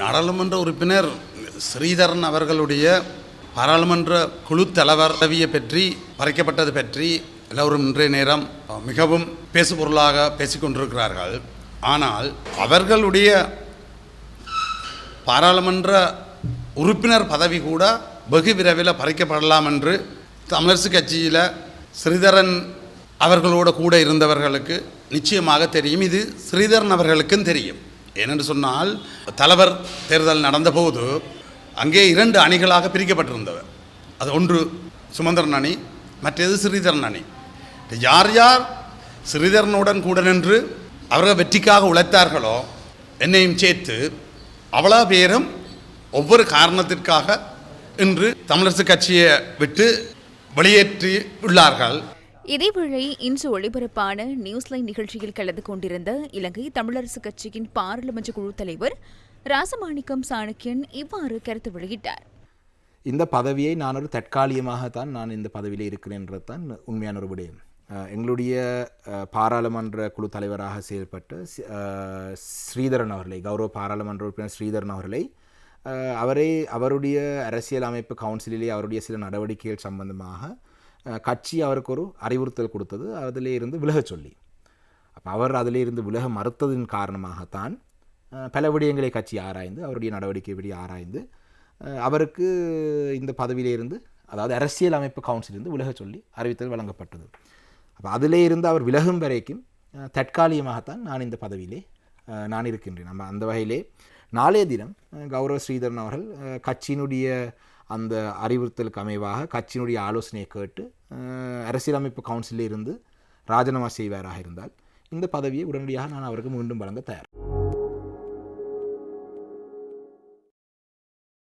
நாடாளுமன்ற உறுப்பினர் ஸ்ரீதரன் அவர்களுடைய பாராளுமன்ற குழு தலைவர் பதவியை பற்றி பறிக்கப்பட்டது பற்றி எல்லோரும் இன்றைய நேரம் மிகவும் பேசுபொருளாக பேசிக்கொண்டிருக்கிறார்கள். ஆனால் அவர்களுடைய பாராளுமன்ற உறுப்பினர் பதவி கூட வெகு விரைவில் பறிக்கப்படலாம் என்று தமிழரசு கட்சியில் ஸ்ரீதரன் அவர்களோட கூட இருந்தவர்களுக்கு நிச்சயமாக தெரியும். இது ஸ்ரீதரன் அவர்களுக்கும் தெரியும். ஏனென்று சொன்னால் தலைவர் தேர்தல் நடந்தபோது அங்கே இரண்டு அணிகளாக பிரிக்கப்பட்டிருந்தவர். அது ஒன்று சுமந்திரன் அணி மற்றது ஸ்ரீதரன் அணி. யார் யார் ஸ்ரீதரனுடன் கூட நின்று அவர்கள் வெற்றிக்காக உழைத்தார்களோ என்னையும் சேர்த்து அவ்வளோ பேரும் ஒவ்வொரு காரணத்திற்காக இன்று தமிழரசு கட்சியை விட்டு வெளியேற்றி உள்ளார்கள் இதேவேளை இன்று ஒளிபரப்பான நியூஸ்லைன் நிகழ்ச்சியில் கலந்து கொண்டிருந்த இலங்கை தமிழரசு கட்சியின் பாராளுமன்ற குழு தலைவர் ராசமாணிக்கம் சாணக்கியன் இவ்வாறு கருத்து வெளியிட்டார். இந்த பதவியை நான் ஒரு தற்காலிகமாகத்தான் நான் இந்த பதவியில் இருக்கிறேன்றது தான் உண்மையான ஒரு விடயம். எங்களுடைய பாராளுமன்ற குழு தலைவராக செயல்பட்ட ஸ்ரீதரன் அவர்களை கௌரவ பாராளுமன்ற உறுப்பினர் ஸ்ரீதரன் அவர்களை அவரை அவருடைய அரசியல் அமைப்பு கவுன்சிலிலே அவருடைய சில நடவடிக்கைகள் சம்பந்தமாக கட்சி அவருக்கு ஒரு அறிவுறுத்தல் கொடுத்தது. அதிலே இருந்து விலகச் சொல்லி. அப்போ அவர் அதிலே இருந்து விலக மறுத்ததின் காரணமாகத்தான் பல விடயங்களை கட்சி ஆராய்ந்து அவருடைய நடவடிக்கை படி ஆராய்ந்து அவருக்கு இந்த பதவியிலிருந்து அதாவது அரசியல் அமைப்பு கவுன்சிலிருந்து விலக சொல்லி அறிவித்தல் வழங்கப்பட்டது. அப்போ அதிலே இருந்து அவர் விலகும் வரைக்கும் தற்காலிகமாகத்தான் நான் இந்த பதவியிலே நான் இருக்கின்றேன். நம்ம அந்த வகையிலே நாளைய தினம் கௌரவ ஸ்ரீதரன் அவர்கள் கட்சியினுடைய அந்த அறிவுறுத்தலுக்கு அமைவாக கட்சியினுடைய ஆலோசனையை கேட்டு அரசியலமைப்பு கவுன்சிலில் இருந்து ராஜினாமா செய்வாராக இருந்தால் இந்த பதவியை உடனடியாக நான் அவருக்கு மீண்டும் வழங்க தயார்